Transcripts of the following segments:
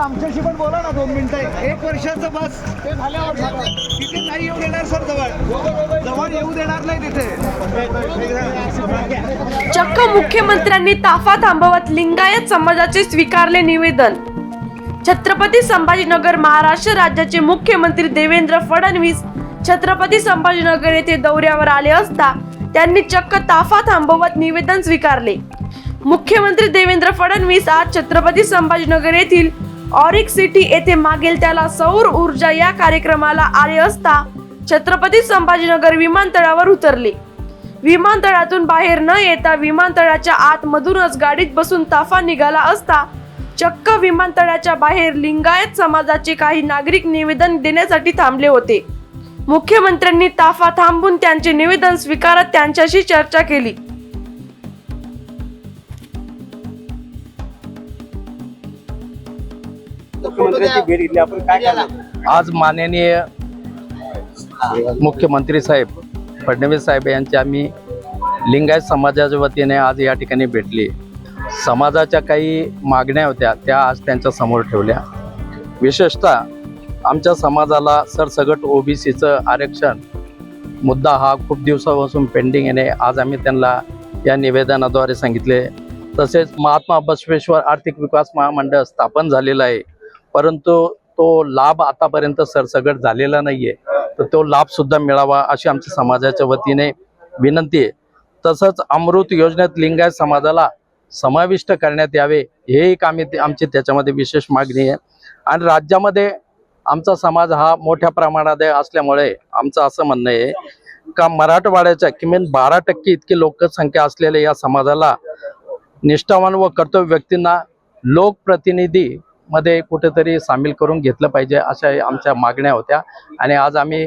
आमच्याशी पण बोला ना दोन मिनिटं. एक वर्षाचं बस. ते झाल्यावर. तिथे नाही येऊ देणार सर जवळ. जवळ येऊ देणार नाही तिथे. चक्क मुख्यमंत्र्यांनी ताफा थांबवत लिंगायत समाजाचे स्वीकारले निवेदन. छत्रपती संभाजीनगर महाराष्ट्र राज्याचे मुख्यमंत्री देवेंद्र फडणवीस छत्रपती संभाजीनगर येथे दौऱ्यावर आले असता त्यांनी चक्क ताफा थांबवत निवेदन स्वीकारले. मुख्यमंत्री देवेंद्र फडणवीस आज छत्रपती संभाजीनगर येथील ऑरिक सिटी येथे मागेल त्याला सौर ऊर्जा या कार्यक्रमाला आले असता छत्रपती संभाजीनगर विमानतळावर उतरले. विमानतळातून बाहेर न येता विमानतळाच्या आतमधूनच गाडीत बसून ताफा निघाला असता चक्क विमानतळाच्या बाहेर लिंगायत समाजाचे काही नागरिक निवेदन देण्यासाठी थांबले होते. मुख्यमंत्र्यांनी ताफा थांबून त्यांचे निवेदन स्वीकारत त्यांच्याशी चर्चा केली. मुख्यमंत्र्यांची भेट घेतली. आपण काय करणार? आज माननीय मुख्यमंत्री साहेब फडणवीस साहेब यांची आम्ही लिंगायत समाजाच्या वतीने आज या ठिकाणी भेटली. समाजाच्या काही मागण्या होत्या त्या आज त्यांच्यासमोर ठेवल्या. विशेषतः आमच्या समाजाला सरसगट ओबीसीचं आरक्षण मुद्दा हा खूप दिवसापासून पेंडिंग येणे आज आम्ही त्यांना या निवेदनाद्वारे सांगितले. तसेच महात्मा बसवेश्वर आर्थिक विकास महामंडळ स्थापन झालेलं आहे. परंतु तो लाभ आतापर्यंत सरसगट झालेला नाहीये. तर तो लाभ सुद्धा मिळावा अशी आमच्या समाजाच्या वतीने विनंती आहे. तसंच अमृत योजनेत लिंगायत समाजाला समाविष्ट करण्यात यावे हे एक आम्ही आमची त्याच्यामध्ये विशेष मागणी आहे. आणि राज्यामध्ये आमचा समाज हा मोठ्या प्रमाणात असल्यामुळे आमचं असं म्हणणं आहे का मराठवाड्याच्या किमान बारा टक्के इतकी लोकसंख्या असलेल्या या समाजाला निष्ठावान व कर्तव्य व्यक्तींना लोकप्रतिनिधी मध्ये कुठेतरी सामील करून घेतलं पाहिजे अशा आमच्या मागण्या होत्या. आणि आज आम्ही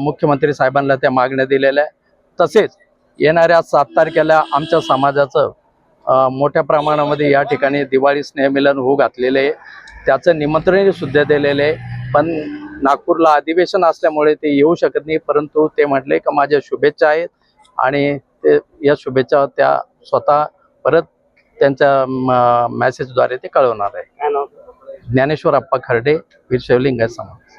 मुख्यमंत्री साहेबांना त्या मागण्या दिलेल्या आहे तसेच येणाऱ्या सात तारखेला आमच्या समाजाचं मोठ्या प्रमाणामध्ये या ठिकाणी दिवाळी स्नेहमिलन होऊ घातलेले आहे. त्याचं निमंत्रणही सुद्धा दिलेलं आहे. पण नागपूरला अधिवेशन असल्यामुळे ते येऊ शकत नाही. परंतु ते म्हटले का माझ्या शुभेच्छा आहेत. आणि ते या शुभेच्छा त्या स्वतः परत त्यांच्या मेसेजद्वारे ते कळवणार आहे. ज्ञानेश्वर अप्पा खर्डे वीर शिवलिंग समाज